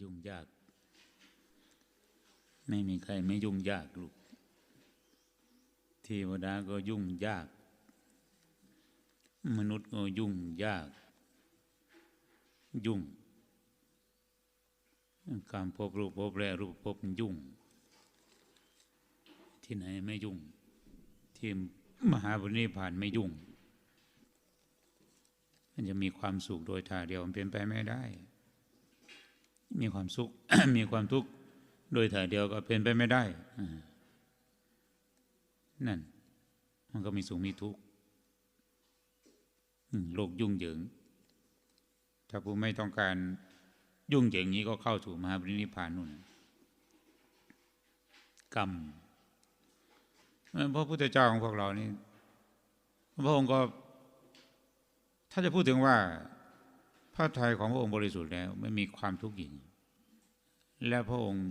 ยุ่งยาก ไม่มีใครไม่ยุ่งยากลูกเทวดาก็ยุ่งยาก มนุษย์ก็ยุ่งยาก ยุ่ง การพบรูปพบแรรูปพบยุ่ง ที่ไหนไม่ยุ่ง ที่มหาบุริพานไม่ยุ่ง มันจะมีความสุขโดยท่าเดียวมันเป็นไปไม่ได้ มีความสุข มีความทุกข์โดยถ่ายเดียวก็เป็นไปไม่ได้ นั่น มันก็มีสุขมีทุกข์โลกยุ่งเหยิง ถ้าผู้ไม่ต้องการยุ่งเหยิงนี้ก็เข้าสู่มหาปรินิพพานนู่นกรรมเอ่อพระพุทธเจ้าของพวกเรานี่พระองค์ก็ ถ้าจะพูดถึงว่า พระทัยของพระองค์บริสุทธิ์แล้วไม่มีความทุกข์หญิงและพระองค์